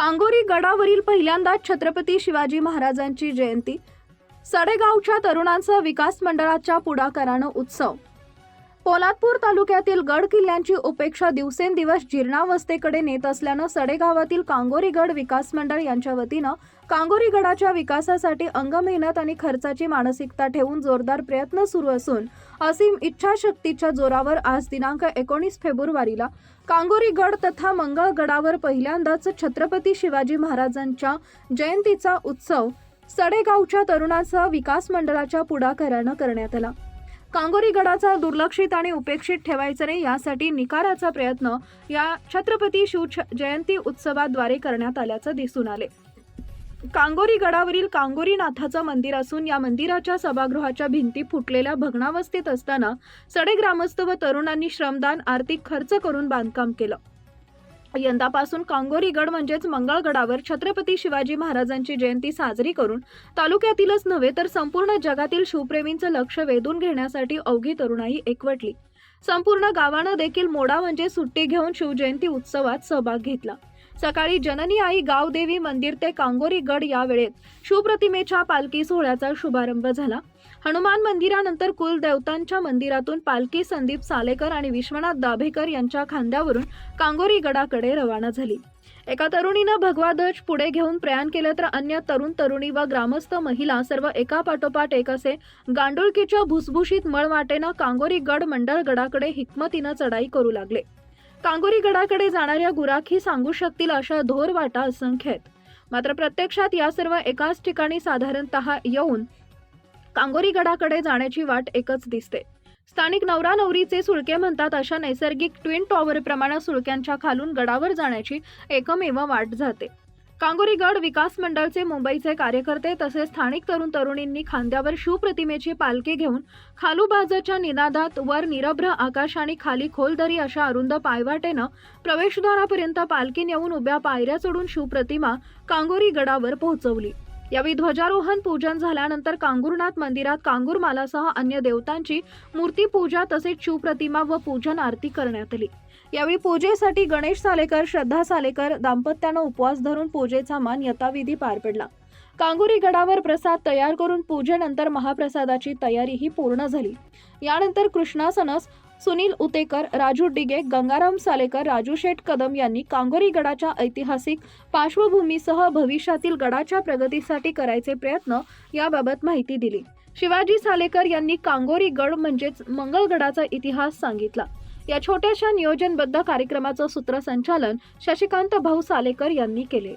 कांगोरी गडावरील पहिल्यांदाच छत्रपती शिवाजी महाराजांची जयंती. सडेगावच्या तरुणांसह विकास मंडळाच्या पुढाकारानं उत्सव. पोलादपूर तालुक्यातील गड किल्ल्यांची उपेक्षा दिवसेंदिवस जीर्णावस्थेकडे नेत असल्यानं सडेगावातील कांगोरीगड विकास मंडळ यांच्या वतीनं कांगोरीगडाच्या विकासासाठी अंग मेहनत आणि खर्चाची मानसिकता ठेवून जोरदार प्रयत्न सुरू असून असीम इच्छाशक्तीच्या जोरावर आज दिनांक एकोणीस फेब्रुवारीला कांगोरीगड तथा मंगळगडावर पहिल्यांदाच छत्रपती शिवाजी महाराजांच्या जयंतीचा उत्सव सडेगावच्या तरुणांसह विकास मंडळाच्या पुढाकारानं करण्यात आला. कांगोरी गडाचा दुर्लक्षित आणि उपेक्षित ठेवायचं नाही यासाठी निकाराचा प्रयत्न या छत्रपती शिव जयंती उत्सवाद्वारे करण्यात आल्याचं दिसून आले. कांगोरी गडावरील कांगोरी नाथाचं मंदिर असून या मंदिराच्या सभागृहाच्या भिंती फुटलेल्या भग्नावस्थेत असताना सडे ग्रामस्थ व तरुणांनी श्रमदान आर्थिक खर्च करून बांधकाम केलं. यंदापासून कांगोरीगड म्हणजेच मंगळगडावर छत्रपती शिवाजी महाराजांची जयंती साजरी करून तालुक्यातीलच नव्हे तर संपूर्ण जगातील शिवप्रेमींचं लक्ष वेधून घेण्यासाठी अवघी तरुणाई एकवटली. संपूर्ण गावानं देखील मोडा म्हणजे सुट्टी घेऊन शिवजयंती उत्सवात सहभाग घेतला. सकाळी जननी आई गावदेवी मंदिर ते कांगोरी गड या वेळेत शिवप्रतिमेच्या पालखी सोहळ्याचा शुभारंभ झाला. हनुमान मंदिरानंतर कुलदेवतांच्या मंदिरातून पालखी संदीप सालेकर आणि विश्वनाथ दाभेकर यांच्या खांद्यावरून कांगोरी गडाकडे रवाना झाली. एका तरुणीनं भगवा ध्वज पुढे घेऊन प्रयाण केलं तर अन्य तरुण तरुणी व ग्रामस्थ महिला सर्व एका पाठोपाठ एक असे गांडुळकीच्या भुसभुशीत मळवाटेनं कांगोरी गड मंडळ गडाकडे हिकमतीनं चढाई करू लागले. कांगोरी गडाकडे जाणाऱ्या गुराखी सांगू शकतील अशा धोर वाटा असंख्य आहेत मात्र प्रत्यक्षात या सर्व एकाच ठिकाणी साधारणतः येऊन कांगोरी गडाकडे जाण्याची वाट एकच दिसते. स्थानिक नवरा नवरीचे सुळके म्हणतात अशा नैसर्गिक ट्विन टॉवर प्रमाणे सुळक्यांच्या खालून गडावर जाण्याची एकमेव वाट जाते. कांगोरी गड विकास मंडळचे मुंबईचे कार्यकर्ते तसेच स्थानिक तरुण तरुणींनी खांद्यावर शिवप्रतिमेची पालखी घेऊन खालूबाजाच्या निनादात वर निरभ्र आकाश आणि खाली खोलदरी अशा अरुंद पायवाटेनं प्रवेशद्वारापर्यंत पालखी नेऊन उभ्या पायऱ्या चढून शिवप्रतिमा कांगोरी गडावर पोहोचवली. यावेळी ध्वजारोहण पूजन झाल्यानंतर कांगुरनाथ मंदिरात कांगुरमालासह अन्य देवतांची मूर्ती पूजा तसेच शिवप्रतिमा व पूजन आरती करण्यात आली. यावेळी पूजेसाठी गणेश सालेकर श्रद्धा सालेकर दाम्पत्यानं उपवास धरून पूजेचा मान यथाविधी पार पडला. कांगुरी गडावर प्रसाद तयार करून पूजेनंतर महाप्रसादाची तयारीही पूर्ण झाली. यानंतर कृष्णासनस सुनील उतेकर राजू डिगे गंगाराम सालेकर राजू शेठ कदम यांनी कांगोरी गडाच्या ऐतिहासिक पार्श्वभूमीसह भविष्यातील गडाच्या प्रगतीसाठी करायचे प्रयत्न याबाबत माहिती दिली. शिवाजी सालेकर यांनी कांगोरी गड म्हणजेच मंगलगडाचा इतिहास सांगितला. या छोट्याशा नियोजनबद्ध कार्यक्रमाचं सूत्रसंचालन शशिकांत भाऊ सालेकर यांनी केले.